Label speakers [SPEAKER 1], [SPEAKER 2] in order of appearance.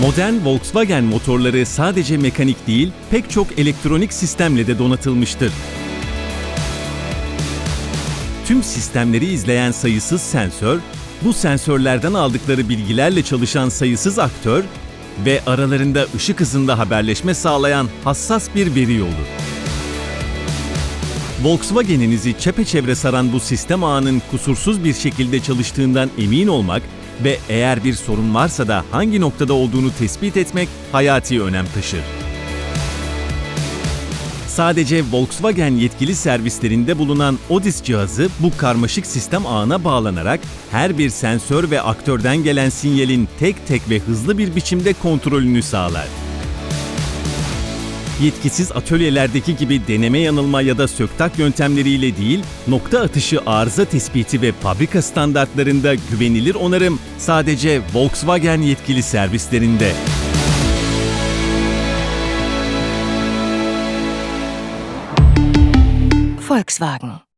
[SPEAKER 1] Modern Volkswagen motorları sadece mekanik değil, pek çok elektronik sistemle de donatılmıştır. Tüm sistemleri izleyen sayısız sensör, bu sensörlerden aldıkları bilgilerle çalışan sayısız aktör ve aralarında ışık hızında haberleşme sağlayan hassas bir veri yolu. Volkswagen'inizi çepeçevre saran bu sistem ağının kusursuz bir şekilde çalıştığından emin olmak ve eğer bir sorun varsa da hangi noktada olduğunu tespit etmek hayati önem taşır. Sadece Volkswagen yetkili servislerinde bulunan ODIS cihazı bu karmaşık sistem ağına bağlanarak her bir sensör ve aktörden gelen sinyalin tek tek ve hızlı bir biçimde kontrolünü sağlar. Yetkisiz atölyelerdeki gibi deneme yanılma ya da söktak yöntemleriyle değil, nokta atışı arıza tespiti ve fabrika standartlarında güvenilir onarım sadece Volkswagen yetkili servislerinde.
[SPEAKER 2] Volkswagen.